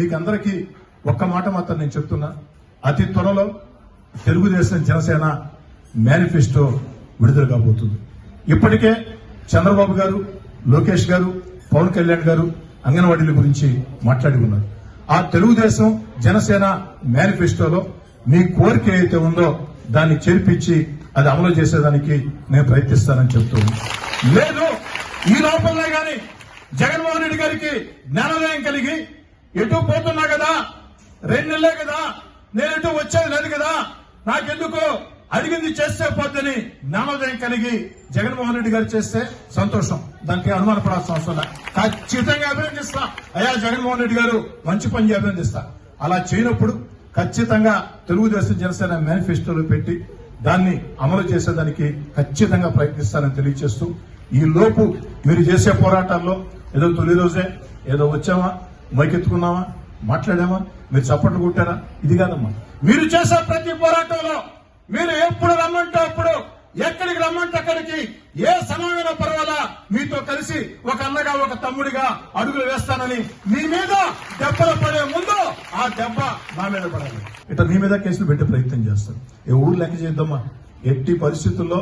మీకు అందరికీ ఒక్క మాట మాత్రం నేను చెప్తున్నా. అతి త్వరలో తెలుగుదేశం జనసేన మేనిఫెస్టో విడుదల కాబోతుంది. ఇప్పటికే చంద్రబాబు గారు లోకేష్ గారు పవన్ కళ్యాణ్ గారు అంగన్వాడీల గురించి మాట్లాడి ఉన్నారు. ఆ తెలుగుదేశం జనసేన మేనిఫెస్టోలో మీ కోరిక ఏదైతే ఉందో దాన్ని చేర్పించి అది అమలు చేసేదానికి నేను ప్రయత్నిస్తానని చెప్తున్నాను. లేదు ఈ లోపలనే కానీ జగన్మోహన్ రెడ్డి గారికి జ్ఞానోదయం కలిగి ఎటు పోతున్నా కదా? రెండు నెలలే కదా? నేను ఎటు వచ్చేది లేదు కదా? నాకెందుకు? అడిగింది చేస్తే పోద్దని జ్ఞానోదయం కలిగి జగన్మోహన్ రెడ్డి గారు చేస్తే సంతోషం. దానికి అనుమానపడాల్సిన అవసరం లేదు. ఖచ్చితంగా అభినందిస్తా. అయ్యా జగన్మోహన్ రెడ్డి గారు మంచి పని అభినందిస్తా. అలా చేయనప్పుడు ఖచ్చితంగా తెలుగుదేశం జనసేన మేనిఫెస్టోలో పెట్టి దాన్ని అమలు చేసేదానికి ఖచ్చితంగా ప్రయత్నిస్తానని తెలియజేస్తూ ఈ లోపు మీరు చేసే పోరాటాల్లో ఏదో తొలి రోజే ఏదో వచ్చామా? మైకెత్తుకున్నామా మాట్లాడామా మీరు చప్పట్లు కొట్టారా? ఇది కాదమ్మా. మీరు చేసే ప్రతి పోరాటంలో మీరు ఎప్పుడు రమ్మంటే అప్పుడు ఎక్కడికి రమ్మంటే అక్కడికి ఏ సమయమైనా పర్వాలా? మీతో కలిసి ఒక అన్నగా ఒక తమ్ముడిగా అడుగులు వేస్తానని మీ మీద దెబ్బలు పడే ముందు ఆ దెబ్బ నా మీద పడాలి. ఇట్లా మీ మీద కేసులు పెట్టే ప్రయత్నం చేస్తారు ఏ ఊరు లెక్క చేద్దామా ఎట్టి పరిస్థితుల్లో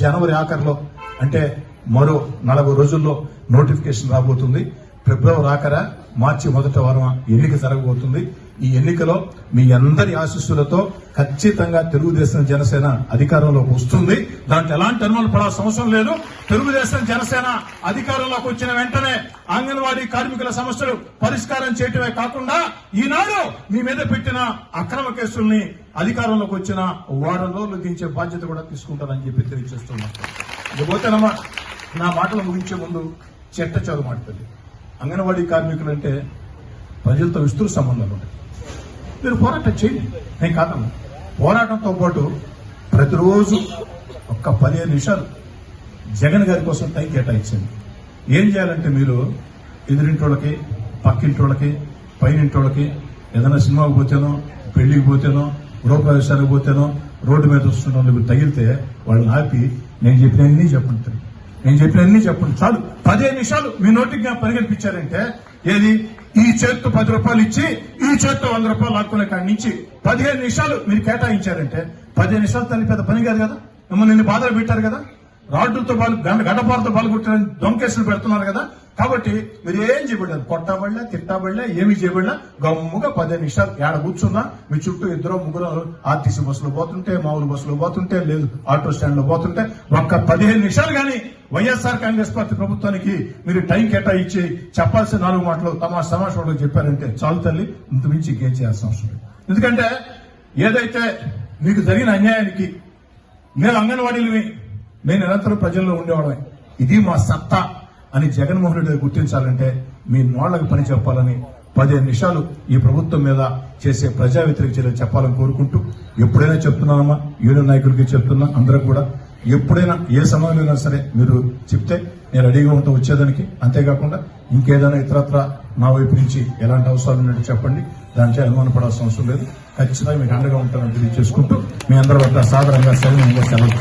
జనవరి ఆఖరిలో అంటే మరో నలభై రోజుల్లో నోటిఫికేషన్ రాబోతుంది. ఫిబ్రవరి ఆఖరా మార్చి మొదటి వారం ఎన్నిక జరగబోతుంది. ఈ ఎన్నికలో మీ అందరి ఆశీస్సులతో ఖచ్చితంగా తెలుగుదేశం జనసేన అధికారంలోకి వస్తుంది. దాంట్లో ఎలాంటి అనుమానం పడాల్సిన అవసరం లేదు. తెలుగుదేశం జనసేన అధికారంలోకి వచ్చిన వెంటనే అంగన్వాడీ కార్మికుల సమస్యలు పరిష్కారం చేయటమే కాకుండా ఈనాడు మీ మీద పెట్టిన అక్రమ కేసుల్ని అధికారంలోకి వచ్చిన వారం రోజులు దించే బాధ్యత కూడా తీసుకుంటారని చెప్పి తెలియజేస్తున్నాం. ఇకపోతేనమ్మా నా మాటలు ముగించే ముందు చెట్ట చదువు మాట్లాడి. అంగన్వాడీ కార్మికులు అంటే ప్రజలతో విస్తృత సంబంధాలు ఉంటాయి మీరు పోరాటం చేయండి. నేను కాదమ్మా పోరాటంతో పాటు ప్రతిరోజు ఒక్క పదిహేను నిమిషాలు జగన్ గారి కోసం టైం కేటాయించండి. ఏం చేయాలంటే మీరు ఎదురింటోళ్ళకి పక్కింటోళ్ళకి పైనింటోళ్ళకి ఏదైనా సినిమాకి పోతేనో పెళ్ళికి పోతేనో గృహప్రవేశానికి పోతేనో రోడ్డు మీద వస్తున్న వాళ్ళకి తగిలితే వాళ్ళని ఆపి నేను చెప్పినన్ని చెప్పండి నేను చెప్పినన్ని చెప్పండి. చాలు. పదిహేను నిమిషాలు మీ నోటికి పరిగెత్తించారంటే ఏది? ఈ చేత్తో పది రూపాయలు ఇచ్చి ఈ చేత్తో వంద రూపాయలు లాక్కునే కాడి నుంచి పదిహేను నిమిషాలు మీరు కేటాయించారంటే పదిహేను నిమిషాలు తల్లి పెద్ద పని కాదు కదా? మిమ్మల్ని నిన్ను బాధలు పెట్టారు కదా? రాడ్లతో పాలు గంట గడపాలతో పాలు కొట్టడం దొంకేసులు పెడుతున్నారు కదా. కాబట్టి మీరు ఏం చేయబడ్డారు? కొట్టబడలే తిట్టబడలే ఏమి చేయబడలే? గమ్ముగా పదిహేను నిమిషాలు ఏడ కూర్చున్నా మీ చుట్టూ ఇద్దరు ముగ్గురు ఆర్టీసీ బస్సులో పోతుంటే మామూలు బస్సులో పోతుంటే లేదు ఆటో స్టాండ్లో పోతుంటే ఒక్క పదిహేను నిమిషాలు కానీ వైఎస్ఆర్ కాంగ్రెస్ పార్టీ ప్రభుత్వానికి మీరు టైం కేటాయించి చెప్పాల్సిన నాలుగు మాటలు తమ సమాచారంలో చెప్పారంటే చాలు తల్లి ఇంతమించి ఇంకేం చేయాల్సిన అవసరం ఎందుకంటే ఏదైతే మీకు జరిగిన అన్యాయానికి మేము అంగన్వాడీలని మేము నిరంతరం ప్రజల్లో ఉండేవాళ్ళమే ఇది మా సత్తా అని జగన్మోహన్ రెడ్డి గారు గుర్తించాలంటే మీ నోళ్ళకు పని చెప్పాలని పదిహేను నిమిషాలు ఈ ప్రభుత్వం మీద చేసే ప్రజా వ్యతిరేక చర్యలు చెప్పాలని కోరుకుంటూ ఎప్పుడైనా చెప్తున్నానమ్మా యూనియన్ నాయకులకి చెప్తున్నా అందరూ కూడా. ఎప్పుడైనా ఏ సమయంలో సరే మీరు చెప్తే నేను రెడీగా ఉంటా వచ్చేదానికి. అంతేకాకుండా ఇంకేదైనా ఇతరత్ర నా వైపు నుంచి ఎలాంటి అవసరాలు ఉన్నట్టు చెప్పండి. దాంట్లో అనుమానపడాల్సిన అవసరం లేదు. ఖచ్చితంగా మీకు అండగా ఉంటానని తెలియజేసుకుంటూ మీ అందరి వద్ద సాధారణంగా సెలవు సెలవు.